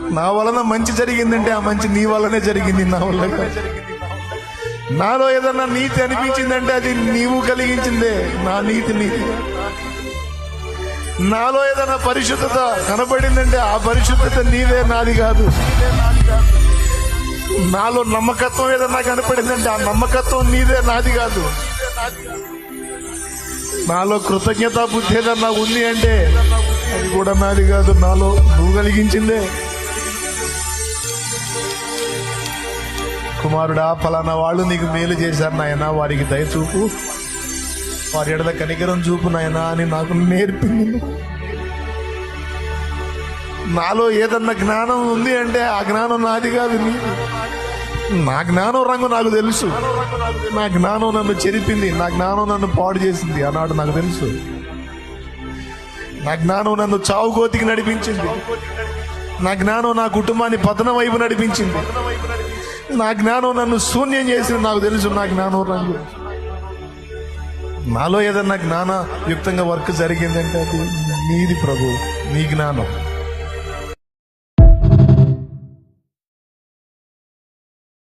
నా వలన మంచి జరిగిందంటే ఆ మంచి నీ వల్లనే జరిగింది నా వల్ల నాలో ఏదన్నా నీతి అనిపించిందంటే అది నీవు కలిగించిందే. నా నీతి నీతి నాలో ఏదైనా పరిశుద్ధత కనబడిందంటే ఆ పరిశుద్ధత నీవే నాది కాదు. నాలో నమ్మకత్వం ఏదన్నా కనపడిందంటే ఆ నమ్మకత్వం నీదే నాది కాదు. నాలో కృతజ్ఞత బుద్ధి ఏదన్నా ఉంది అంటే అది కూడా నాది కాదు. నాలో నువ్వు కలిగించిందే. కుమారుడా ఫలానా వాళ్ళు నీకు మేలు చేశారు నాయన. వారికి దయచూపు వారి ఎడల కనికరం చూపు నాయనా అని నాకు నేర్పింది. నాలో ఏదన్నా జ్ఞానం ఉంది అంటే ఆ జ్ఞానం నాది కాదు నా. జ్ఞానం రంగు నాకు తెలుసు. నా జ్ఞానం నన్ను చెరిపింది. నా జ్ఞానం నన్ను పాడు చేసింది. అన్నాడు నాకు తెలుసు. నా జ్ఞానం నన్ను చావుకోతికి నడిపించింది. నా జ్ఞానం నా కుటుంబాన్ని పతనం వైపు నడిపించింది. నా జ్ఞానం నన్ను శూన్యం చేసింది నాకు తెలుసు నా జ్ఞానం రంగు నాలో ఏదన్నా జ్ఞానయుక్తంగా వర్క్ జరిగిందంటే అది నీది ప్రభు నీ జ్ఞానం.